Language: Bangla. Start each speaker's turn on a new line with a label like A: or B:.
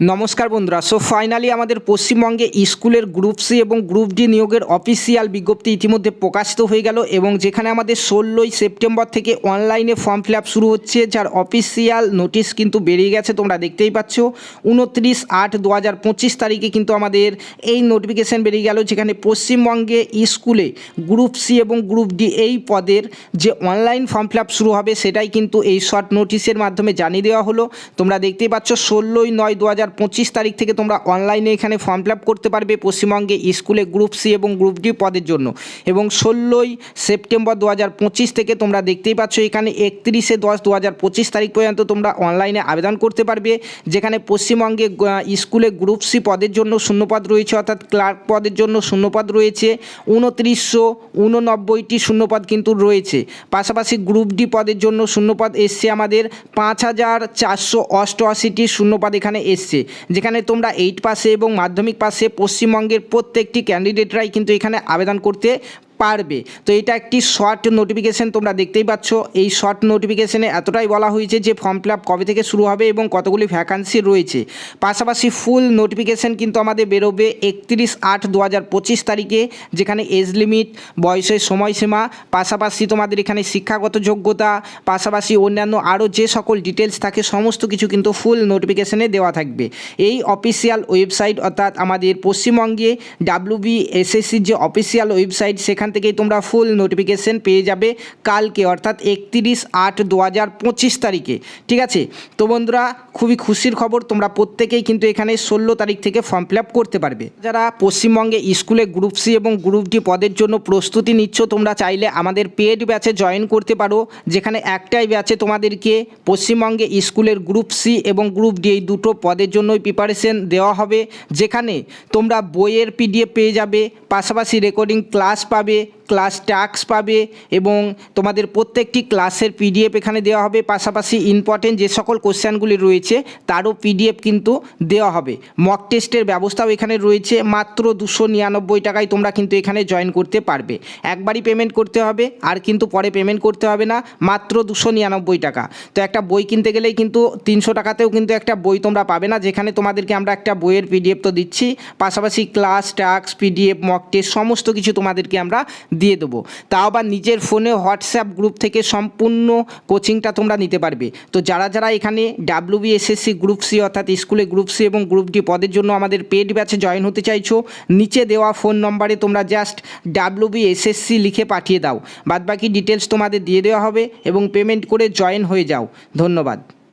A: নমস্কার বন্ধুরা। সো ফাইনালি আমাদের পশ্চিমবঙ্গে স্কুলের গ্রুপ সি এবং গ্রুপ ডি নিয়োগের অফিসিয়াল বিজ্ঞপ্তি ইতিমধ্যে প্রকাশিত হয়ে গেল এবং যেখানে আমাদের ষোলোই সেপ্টেম্বর থেকে অনলাইনে ফর্ম ফিল শুরু হচ্ছে, যার অফিসিয়াল নোটিশ কিন্তু বেরিয়ে গেছে, তোমরা দেখতেই পাচ্ছ। উনত্রিশ আট দু হাজার পঁচিশ তারিখে কিন্তু আমাদের এই নোটিফিকেশান বেরিয়ে গেল, যেখানে পশ্চিমবঙ্গে স্কুলে গ্রুপ সি এবং গ্রুপ ডি এই পদের যে অনলাইন ফর্ম ফিল শুরু হবে, সেটাই কিন্তু এই শর্ট নোটিশের মাধ্যমে জানিয়ে দেওয়া হলো। তোমরা দেখতেই পাচ্ছ, ষোলোই নয় দু হাজার তারিখ থেকে তোমরা অনলাইনে এখানে ফর্ম ফিল করতে পারবে পশ্চিমবঙ্গে স্কুলে গ্রুপ সি এবং গ্রুপ ডি পদের জন্য। এবং ষোলোই সেপ্টেম্বর দু হাজার পঁচিশ থেকে তোমরা দেখতেই পাচ্ছ এখানে একত্রিশে দশ দু হাজার পঁচিশ তারিখ পর্যন্ত তোমরা অনলাইনে আবেদন করতে পারবে, যেখানে পশ্চিমবঙ্গে স্কুলে গ্রুপ সি পদের জন্য শূন্যপদ রয়েছে, অর্থাৎ ক্লার্ক পদের জন্য শূন্যপদ রয়েছে, উনত্রিশশো উননব্বইটি শূন্যপদ কিন্তু রয়েছে। পাশাপাশি গ্রুপ ডি পদের জন্য শূন্যপদ এসছে আমাদের পাঁচ হাজার চারশো অষ্টআশিটি শূন্যপদ এখানে এসছে। যেখানে তোমরা এইট পাসে এবং মাধ্যমিক পাসে পশ্চিমবঙ্গের প্রত্যেকটি ক্যান্ডিডেটরাই কিন্তু এখানে আবেদন করতে পারবে। তো এটা একটি শর্ট নোটিফিকেশন তোমরা দেখতেই পাচ্ছ। এই শর্ট নোটিফিকেশনে এতটাই বলা হয়েছে যে ফর্ম ফিল কবে থেকে শুরু হবে এবং কতগুলি ভ্যাকান্সি রয়েছে। পাশাপাশি ফুল নোটিফিকেশন কিন্তু আমাদের বেরোবে একত্রিশ আট দু হাজার তারিখে, যেখানে এজ লিমিট বয়সের সময়সীমা, পাশাপাশি তোমাদের এখানে শিক্ষাগত যোগ্যতা, পাশাপাশি অন্যান্য আরও যে সকল ডিটেলস থাকে, সমস্ত কিছু কিন্তু ফুল নোটিফিকেশনে দেওয়া থাকবে। এই অফিসিয়াল ওয়েবসাইট অর্থাৎ আমাদের পশ্চিমবঙ্গে ডাব্লিউবি এসএসসির যে অফিসিয়াল ওয়েবসাইট সেখান থেকেই তোমরা ফুল নোটিফিকেশন পেয়ে যাবে কালকে, অর্থাৎ একত্রিশ আট দু হাজার পঁচিশ তারিখে। ঠিক আছে? তো বন্ধুরা, খুবই খুশির খবর, তোমরা প্রত্যেকেই কিন্তু এখানে ষোলো তারিখ থেকে ফর্ম ফিল করতে পারবে। যারা পশ্চিমবঙ্গে স্কুলে গ্রুপ সি এবং গ্রুপ ডি পদের জন্য প্রস্তুতি নিচ্ছ, তোমরা চাইলে আমাদের পেড ব্যাচে জয়েন করতে পারো, যেখানে একটাই ব্যাচে তোমাদেরকে পশ্চিমবঙ্গে স্কুলের গ্রুপ সি এবং গ্রুপ ডি এই দুটো পদের জন্যই প্রিপারেশন দেওয়া হবে, যেখানে তোমরা বইয়ের পিডিএফ পেয়ে যাবে, পাশাপাশি রেকর্ডিং ক্লাস পাবে receber ক্লাস টাস্ক পাবে এবং তোমাদের প্রত্যেকটি ক্লাসের পিডিএফ এখানে দেওয়া হবে। পাশাপাশি ইম্পর্টেন্ট যে সকল কোশ্চেনগুলি রয়েছে, তারও পিডিএফ কিন্তু দেওয়া হবে। মক টেস্টের ব্যবস্থাও এখানে রয়েছে। মাত্র দুশো নিরানব্বই টাকায় তোমরা কিন্তু এখানে জয়েন করতে পারবে। একবারই পেমেন্ট করতে হবে, আর কিন্তু পরে পেমেন্ট করতে হবে না। মাত্র দুশো নিরানব্বই টাকা। তো একটা বই কিনতে গেলেই কিন্তু তিনশো টাকাতেও কিন্তু একটা বই তোমরা পাবে না, যেখানে তোমাদেরকে আমরা একটা বইয়ের পিডিএফ তো দিচ্ছি। পাশাপাশি class task PDF mock test সমস্ত কিছু তোমাদেরকে আমরা দিয়ে দেবো। তা আবার নিজের ফোনে হোয়াটসঅ্যাপ গ্রুপ থেকে সম্পূর্ণ কোচিংটা তোমরা নিতে পারবে। তো যারা যারা এখানে ডাব্লিউবি এসএসসি গ্রুপ সি অর্থাৎ স্কুলে গ্রুপ সি এবং গ্রুপ ডি পদের জন্য আমাদের পেড ব্যাচে জয়েন হতে চাইছো, নিচে দেওয়া ফোন নম্বরে তোমরা জাস্ট ডাব্লিউবি এসএসসি লিখে পাঠিয়ে দাও। বাদবাকি ডিটেলস তোমাদের দিয়ে দেওয়া হবে এবং পেমেন্ট করে জয়েন হয়ে যাও। ধন্যবাদ।